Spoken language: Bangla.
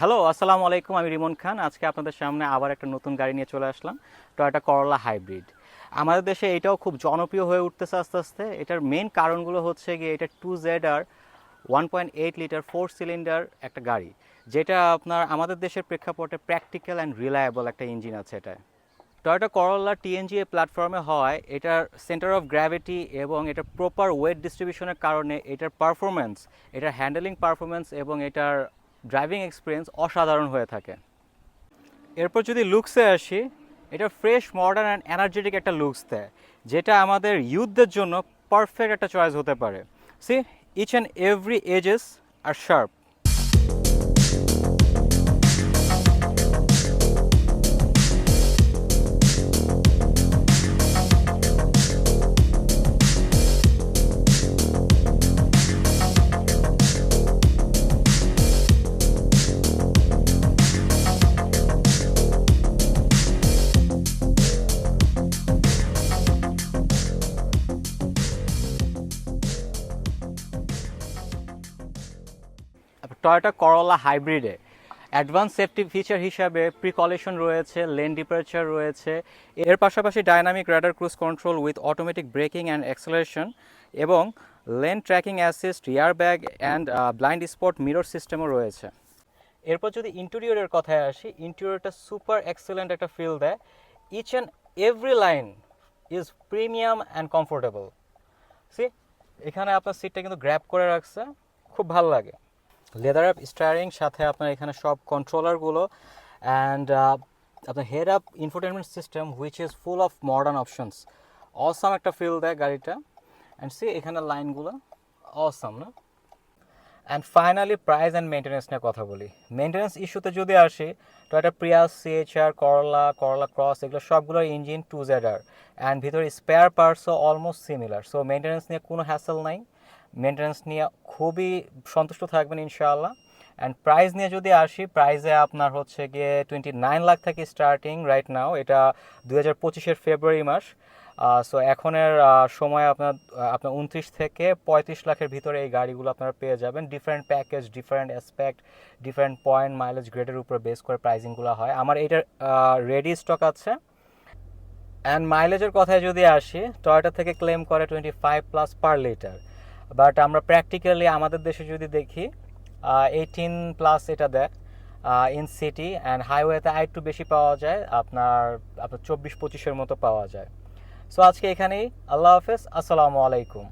হ্যালো, আসসালামু আলাইকুম, আমি রিমন খান। আজকে আপনাদের সামনে আবার একটা নতুন গাড়ি নিয়ে চলে আসলাম টয়োটা করলা হাইব্রিড আমাদের দেশে এটাও খুব জনপ্রিয় হয়ে উঠতেছে আস্তে আস্তে। এটার মেন কারণগুলো হচ্ছে গিয়ে এটা two Z R one point eight litre four cylinder একটা গাড়ি, যেটা আপনার আমাদের দেশের প্রেক্ষাপটে প্র্যাকটিক্যাল অ্যান্ড রিলায়েবল একটা ইঞ্জিন আছে এটায় টয়োটা করলা টিএনজি এ প্ল্যাটফর্মে হয়, এটার সেন্টার অফ গ্র্যাভিটি এবং এটার প্রপার ওয়েট ডিস্ট্রিবিউশনের কারণে এটার পারফরমেন্স এটার হ্যান্ডেলিং পারফরমেন্স এবং এটার ড্রাইভিং এক্সপিরিয়েন্স অসাধারণ হয়ে থাকে। এরপর যদি লুকসে আসি, এটা ফ্রেশ, মডার্ন অ্যান্ড এনার্জেটিক একটা লুকস দেয়, যেটা আমাদের ইউথদের জন্য পারফেক্ট একটা চয়েস হতে পারে। See each and every edges are sharp Toyota Corolla হাইব্রিডে advance safety feature হিসাবে প্রিকলেশন রয়েছে লেন ডিপারেচার রয়েছে। এর পাশাপাশি dynamic radar cruise control with automatic braking and acceleration এবং lane tracking assist rear bag and blind spot mirror সিস্টেমও রয়েছে। এরপর যদি ইন্টেরিয়রের কথায় আসি ইন্টেরিয়রটা সুপার এক্সেলেন্ট একটা ফিল দেয়। Each and every line is premium and comfortable see এখানে আপনার সিটটা কিন্তু গ্র্যাপ করে রাখছে, খুব ভালো লাগে। লেদার আপ, স্টারিং, সাথে আপনার এখানে সব কন্ট্রোলারগুলো অ্যান্ড আপনার head up infotainment system which is full of modern options awesome একটা ফিল দেয় গাড়িটা অ্যান্ড সি এখানে লাইনগুলো অসাম না? And finally price and maintenance নিয়ে কথা বলি। মেনটেন্যান্স ইস্যুতে যদি আসি তো একটা প্রিয়াস সিএচআর করলা করলা ক্রস এগুলো সবগুলোর engine two Z R and ভিতরে স্পেয়ার পার্টসও অলমোস্ট সিমিলার সো মেনটেন্যান্স নিয়ে কোনো হ্যাসেল নাই। মেনটেন্যান্স নিয়ে খুবই সন্তুষ্ট থাকবেন ইনশাআল্লাহ। অ্যান্ড প্রাইস নিয়ে যদি আসি প্রাইসে আপনার হচ্ছে গিয়ে টোয়েন্টি নাইন লাখ থেকে স্টার্টিং রাইট নাও এটা দু হাজার পঁচিশের ফেব্রুয়ারি মাস। সো এখনের সময় আপনার আপনার উনত্রিশ থেকে পঁয়ত্রিশ লাখের ভিতরে এই গাড়িগুলো আপনারা পেয়ে যাবেন। Different package different aspect different point mileage গ্রেডের উপর বেস করে প্রাইসিংগুলো হয়। আমার এটার রেডি স্টক আছে। অ্যান্ড মাইলেজের কথায় যদি আসি টয়োটা থেকে ক্লেম করে twenty five plus per litre but আমরা প্র্যাকটিক্যালি আমাদের দেশে যদি দেখি এইটিন প্লাস এটা দেয় ইন সিটি অ্যান্ড হাইওয়েতে আর একটু বেশি পাওয়া যায়, আপনার আপনার চব্বিশ পঁচিশের মতো পাওয়া যায়। সো আজকে এখানেই, আল্লাহ হাফেজ, আসসালামু আলাইকুম।